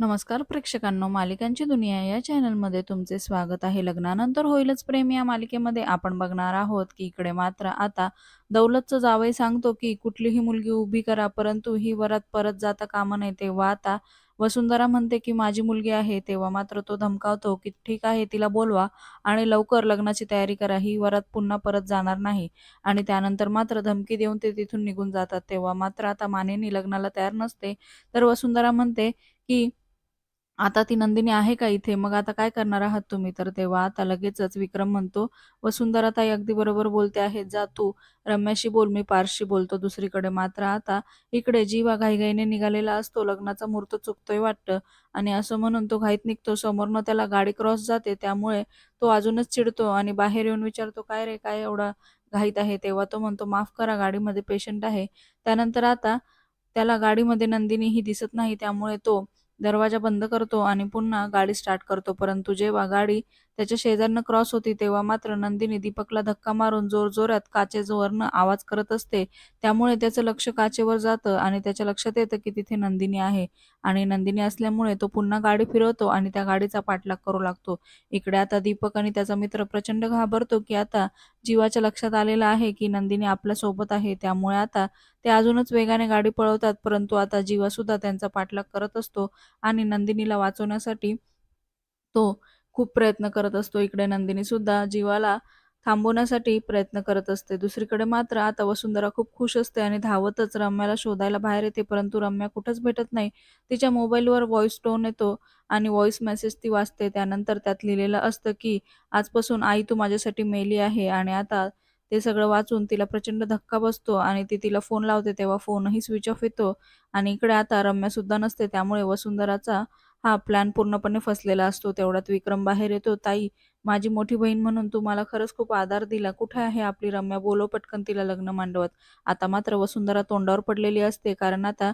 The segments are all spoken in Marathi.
नमस्कार प्रेक्षकांनो मालिकांची दुनिया या चॅनलमध्ये तुमचे स्वागत आहे. लग्नानंतर होईलच प्रेम या मालिकेमध्ये. आपण बघणार आहोत की इकडे मात्र आता दौलतचं जावई सांगतो की कुठलीही मुलगी उभी करा परंतु ही वरात परत जाता कामा नये. तेव्हा आता वसुंधरा म्हणते की माझी मुलगी आहे. तेव्हा मात्र तो धमकावतो की ठीक आहे तिला बोलवा आणि लवकर लग्नाची तयारी करा. ही वरात पुन्हा परत जाणार नाही. आणि त्यानंतर मात्र धमकी देऊन ते तिथून निघून जातात. तेव्हा मात्र आता मानेनी लग्नाला तयार नसते. तर वसुंधरा म्हणते की आता ती नंदिनी आहे का इथे? मग आता काय करणार आहात तुम्ही? तर तेव्हा आता लगेचच विक्रम म्हणतो, "वसुंधरा ताई अगदी बरोबर बोलते आहे. जा तू रम्याशी बोल, मी पारशी बोलतो." दुसरीकडे मात्र आता इकडे जीवा घाईघाईने निघालेला असतो. लग्नाचा मुहूर्त चुकतोय वाटतं आणि असं म्हणून तो घाईत निघतो. समोरनं त्याला गाडी क्रॉस जाते. त्यामुळे तो अजूनच चिडतो आणि बाहेर येऊन विचारतो, "काय रे, काय एवढा घाईत आहे?" तेव्हा तो म्हणतो, "माफ करा, गाडीमध्ये पेशंट आहे." त्यानंतर आता त्याला गाडीमध्ये नंदिनी ही दिसत नाही. त्यामुळे तो दरवाजा बंद करतो आणि पुन्हा गाडी स्टार्ट करतो. परंतु जेव्हा गाडी त्याच्या शेजारनं क्रॉस होती तेव्हा मात्र नंदिनी दीपकला धक्का मारून जोरजोरात काचेवरनं आवाज करत असते. त्यामुळे त्याचं लक्ष काचेवर जातं आणि त्याच्या लक्षात येतं की तिथे नंदिनी आहे आणि नंदिनी असल्यामुळे तो पुन्हा गाडी फिरवतो आणि त्या गाडीचा पाठलाग करू लागतो. इकडे आता दीपक आणि त्याचा मित्र प्रचंड घाबरतो की आता जीवाच्या लक्षात आलेलं आहे की नंदिनी आपल्यासोबत आहे. त्यामुळे आता ते अजूनच वेगाने गाडी पळवतात. परंतु आता जीवासुद्धा त्यांचा पाठलाग करत असतो आणि नंदिनीला वाचवण्यासाठी तो खूप प्रयत्न करत असतो. इकडे नंदिनी सुद्धा जीवाला थांबवण्यासाठी प्रयत्न करत असते. दुसरीकडे मात्र आता वसुंधरा खूप खुश असते आणि धावतच रम्याला शोधायला बाहेर येते. परंतु रम्या कुठंच भेटत नाही. तिच्या मोबाईलवर व्हॉइस टोन येतो आणि व्हॉइस मेसेज ती वाचते. त्यानंतर त्यात लिहिलेलं असतं की आजपासून आई तू माझ्यासाठी मेली आहे आणि आता ते सगळं वाचून तिला प्रचंड धक्का बसतो आणि ती तिला फोन लावते तेव्हा फोनही स्विच ऑफ येतो आणि इकडे आता रम्या सुद्धा नसते. त्यामुळे वसुंधराचा हा प्लॅन पूर्णपणे फसलेला असतो. तेवढ्यात विक्रम बाहेर येतो. "ताई, माझी मोठी बहीण म्हणून तू मला खरंच खूप आधार दिला. कुठे आहे आपली रम्या? बोलो पटकन तिला लग्न मांडवत." आता मात्र वसुंधरा तोंडावर पडलेली असते. कारण आता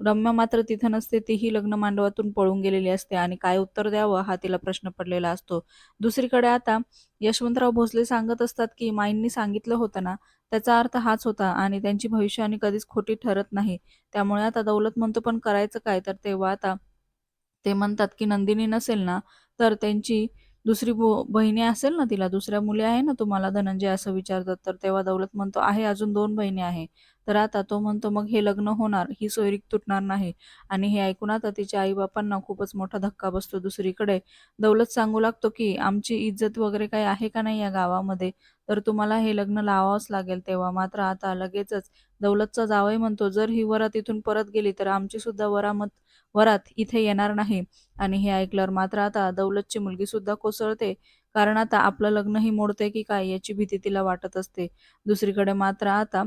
रम्या मात्र तिथं नसते. तीही लग्न मांडवातून पळून गेलेली असते आणि काय उत्तर द्यावं हा तिला प्रश्न पडलेला असतो. दुसरीकडे आता यशवंतराव भोसले सांगत असतात की माईंनी सांगितलं होतं ना, त्याचा अर्थ हाच होता आणि त्यांची भविष्यवाणी कधीच खोटी ठरत नाही. त्यामुळे आता दौलत म्हणतो पण करायचं काय? तर तेव्हा आता ते म्हणतात की नंदिनी नसेल ना, तर त्यांची दुसरी बहिणी असेल ना तिला, दुसऱ्या मुली आहे ना तुम्हाला धनंजय असं विचारतात. तर तेव्हा दौलत म्हणतो, "आहे अजून दोन बहिणी आहे." तर आता तो म्हणतो, "मग हे लग्न होणार, ही सोयरीक तुटणार नाही." आणि हे ऐकून आता तिच्या आई-बापांना खूपच मोठा धक्का बसतो. दुसरीकडे दौलत सांगू लागतो की आमची इज्जत वगैरे काही आहे का नाही या गावामध्ये, तर तुम्हाला हे लग्न लावावंच लागेल. तेव्हा मात्र आता लगेचच दौलतचा जावई म्हणतो, "जर ही वरात इथून परत गेली तर आमची सुद्धा वरामत वरात इथे येणार नाही." आणि हे ऐकल्यावर मात्र आता दौलतची मुलगी सुद्धा कोसळते. कारण आता आपलं लग्नही मोडते की काय याची भीती तिला वाटत असते. दुसरीकडे मात्र आता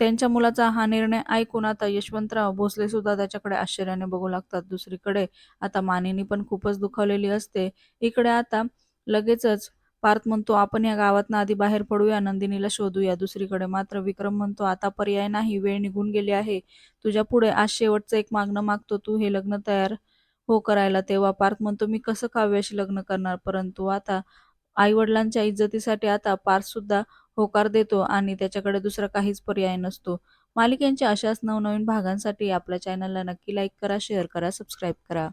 त्यांच्या मुलाचा हा निर्णय ऐकून आता यशवंतराव भोसले सुद्धा त्याच्याकडे आश्चर्याने बघू लागतात. दुसरीकडे आता मानिनी पण खूपच दुखावलेली असते. इकडे आता लगेचच पार्थ म्हणतो, "आपण या गावातनं आधी बाहेर पडूया, नंदिनीला शोधूया." दुसरीकडे मात्र विक्रम म्हणतो, "आता पर्याय नाही, वेळ निघून गेली आहे. तुझ्या पुढे आज शेवटचं एक मागणं मागतो, तू हे लग्न तयार हो करायला." तेव्हा पार्थ म्हणतो, "मी कसं काव्याशी लग्न करणार?" परंतु आता आई-वडिलांच्या इज्जतीसाठी आता पार्थ सुद्धा होकार देतो आणि त्याच्याकडे दुसरा काहीच पर्याय नसतो. मालिकेच्या अशाच नवनवीन भागांसाठी आपल्या चॅनलला नक्की लाईक करा, शेअर करा, सबस्क्राईब करा.